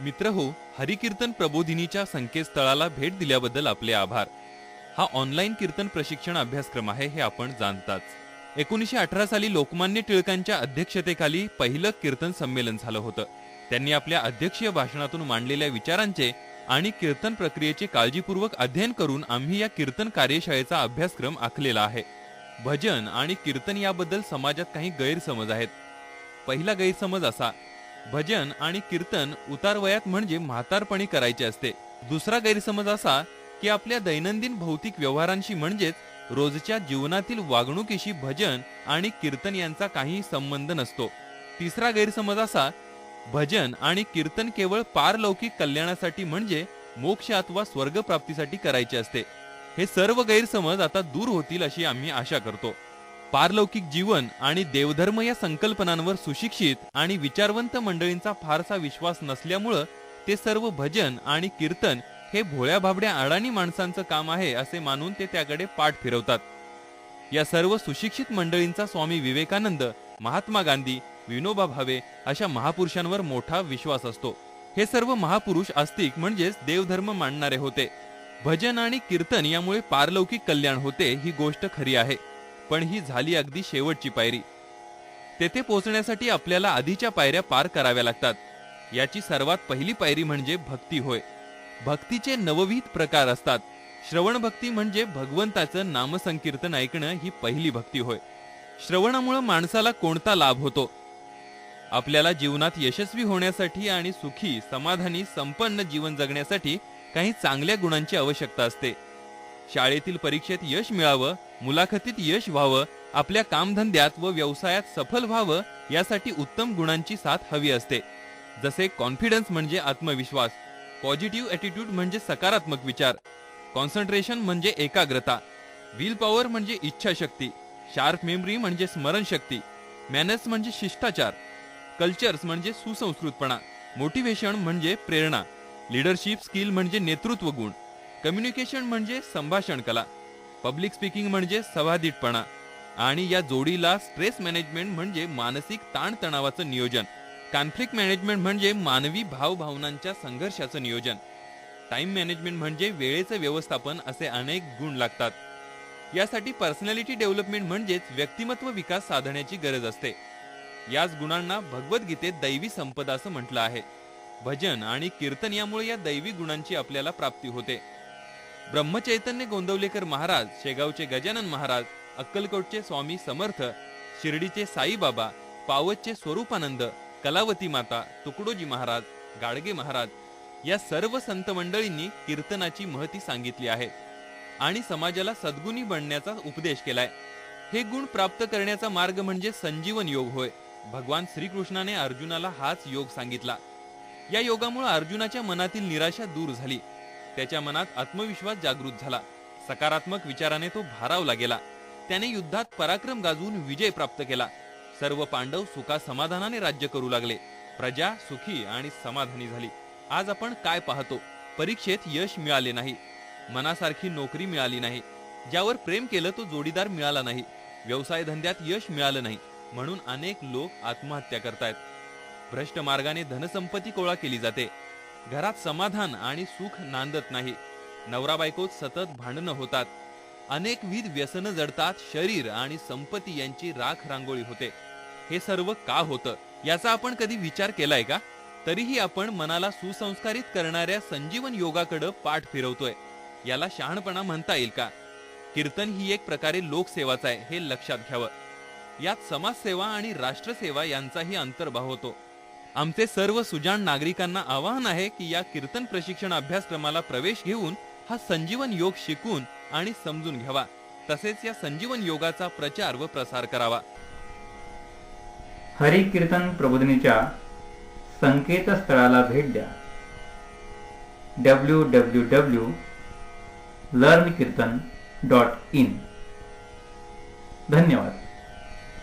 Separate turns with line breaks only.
मित्र हो हरिकीर्तन प्रबोधिनीच्या संकेतस्थळाला भेट दिल्याबद्दल आपले आभार. हा ऑनलाईन कीर्तन प्रशिक्षण अभ्यासक्रम आहे हे आपण जाणताच. एकोणीसशे अठरा साली लोकमान्य टिळकांच्या अध्यक्षतेखाली पहिलं कीर्तन संमेलन झालं होतं. त्यांनी आपल्या अध्यक्षीय भाषणातून मांडलेल्या विचारांचे आणि कीर्तन प्रक्रियेचे काळजीपूर्वक अध्ययन करून आम्ही या कीर्तन कार्यशाळेचा अभ्यासक्रम आखलेला आहे. भजन आणि कीर्तन याबद्दल समाजात काही गैरसमज आहेत. पहिला गैरसमज असा भजन आणि कीर्तन उतारवयात म्हणजे म्हातारपणी करायचे असते. दुसरा गैरसमज असा की आपल्या दैनंदिन भौतिक व्यवहारांशी म्हणजेच रोजच्या जीवनातील वागणुकीशी भजन आणि कीर्तन यांचा काही संबंध नसतो. तिसरा गैरसमज असा भजन आणि कीर्तन केवळ पारलौकिक कल्याणासाठी म्हणजे मोक्ष अथवा स्वर्ग प्राप्तीसाठी करायचे असते. हे सर्व गैरसमज आता दूर होतील अशी आम्ही आशा करतो. पारलौकिक जीवन आणि देवधर्म या संकल्पनांवर सुशिक्षित आणि विचारवंत मंडळींचा फारसा विश्वास नसल्यामुळं ते सर्व भजन आणि कीर्तन हे भोळ्या भाबड्या अडाणी माणसांचं काम आहे असे मानून ते त्याकडे पाठ फिरवतात. या सर्व सुशिक्षित मंडळींचा स्वामी विवेकानंद महात्मा गांधी विनोबा भावे अशा महापुरुषांवर मोठा विश्वास असतो. हे सर्व महापुरुष आस्तिक म्हणजेच देवधर्म मांडणारे होते. भजन आणि कीर्तन यामुळे पारलौकिक कल्याण होते ही गोष्ट खरी आहे. पण ही झाली अगदी शेवटची पायरी. तेथे पोहोचण्यासाठी आपल्याला आधीच्या पायऱ्या पार कराव्या लागतात. याची सर्वात पहिली पायरी म्हणजे भक्ती होय. भक्तीचे नवविध प्रकार असतात. श्रवण भक्ती म्हणजे भगवंताचं नामसंकीर्तन ऐकणं ही पहिली भक्ती होय. श्रवणामुळे माणसाला कोणता लाभ होतो? आपल्याला जीवनात यशस्वी होण्यासाठी आणि सुखी समाधानी संपन्न जीवन जगण्यासाठी काही चांगल्या गुणांची आवश्यकता असते. शाळेतील परीक्षेत यश मिळावं मुलाखतीत यश व्हावं आपल्या कामधंद्यात व व्यवसायात सफल व्हावं यासाठी उत्तम गुणांची साथ हवी असते. जसे कॉन्फिडन्स म्हणजे आत्मविश्वास पॉझिटिव्ह ॲटिट्यूड म्हणजे सकारात्मक विचार कॉन्सन्ट्रेशन म्हणजे एकाग्रता विल पॉवर म्हणजे इच्छाशक्ती शार्प मेमरी म्हणजे स्मरणशक्ती मॅनर्स म्हणजे शिष्टाचार कल्चर्स म्हणजे सुसंस्कृतपणा मोटिवेशन म्हणजे प्रेरणा लिडरशिप स्किल म्हणजे नेतृत्व गुण. कम्युनिकेशन म्हणजे संभाषण कला. पब्लिक स्पीकिंग म्हणजे सवादीटपणा आणि या जोडीला स्ट्रेस मॅनेजमेंट म्हणजे मानसिक ताणतणावाचं नियोजन. कॉन्फ्लिक्ट मॅनेजमेंट म्हणजे मानवी भावभावनांच्या संघर्षाचं नियोजन. टाइम मॅनेजमेंट म्हणजे वेळेचं व्यवस्थापन असे अनेक गुण लागतात. यासाठी पर्सनॅलिटी डेव्हलपमेंट म्हणजेच व्यक्तिमत्व विकास साधण्याची गरज असते. याच गुणांना भगवद्गीतेत दैवी संपदा असं म्हटलं आहे. भजन आणि कीर्तन यामुळे या दैवी गुणांची आपल्याला प्राप्ती होते. ब्रह्मचैतन्य गोंदवलेकर महाराज शेगावचे गजानन महाराज अक्कलकोटचे स्वामी समर्थ शिर्डीचे साईबाबा पावतचे स्वरूपानंद कलावती माता तुकडोजी महाराज गाडगे महाराज या सर्व संत मंडळींनी कीर्तनाची महती सांगितली आहे आणि समाजाला सद्गुणी बनण्याचा उपदेश केलाय. हे गुण प्राप्त करण्याचा मार्ग म्हणजे संजीवन योग होय. भगवान श्रीकृष्णाने अर्जुनाला हाच योग सांगितला. या योगामुळे अर्जुनाच्या मनातील निराशा दूर झाली. त्याच्या मनात आत्मविश्वास जागृत झाला. सकारात्मक विचाराने तो भारावला गेला. त्याने युद्धात पराक्रम गाजवून विजय प्राप्त केला. सर्व पांडव सुखा समाधानाने राज्य करू लागले. प्रजा सुखी आणि समाधानी झाली. आज आपण काय पाहतो? परीक्षेत यश मिळाले नाही. मनासारखी नोकरी मिळाली नाही. ज्यावर प्रेम केलं तो जोडीदार मिळाला नाही. व्यवसाय धंद्यात यश मिळालं नाही. म्हणून अनेक लोक आत्महत्या करतायत. भ्रष्ट मार्गाने धनसंपत्ती गोळा केली जाते. घरात समाधान आणि सुख नांदत नाही. नवरा बायकोत सतत भांडणं होतात. अनेकविध व्यसनं जडतात शरीर आणि संपत्ती यांची राख रांगोळी होते. हे सर्व का होतं? याचा आपण कधी विचार केलाय का? तरीही आपण मनाला सुसंस्कारित करणाऱ्या संजीवन योगाकडे पाठ फिरवतोय. याला शहाणपणा म्हणता येईल का? कीर्तन ही एक प्रकारे लोकसेवाच आहे हे लक्षात घ्यावं. यात समाजसेवा आणि राष्ट्रसेवा यांचाही अंतर्भाव होतो. आमचे सर्व सुजाण नागरिकांना आवाहन आहे की या कीर्तन प्रशिक्षण अभ्यासक्रमाला प्रवेश घेऊन हा संजीवन योग शिकून आणि समजून घ्यावा. तसेच या संजीवन योगाचा प्रचार व प्रसार करावा.
हरी कीर्तन प्रबोधिनीच्या संकेतस्थळाला भेट द्या. W W W learn kirtan dot in धन्यवाद.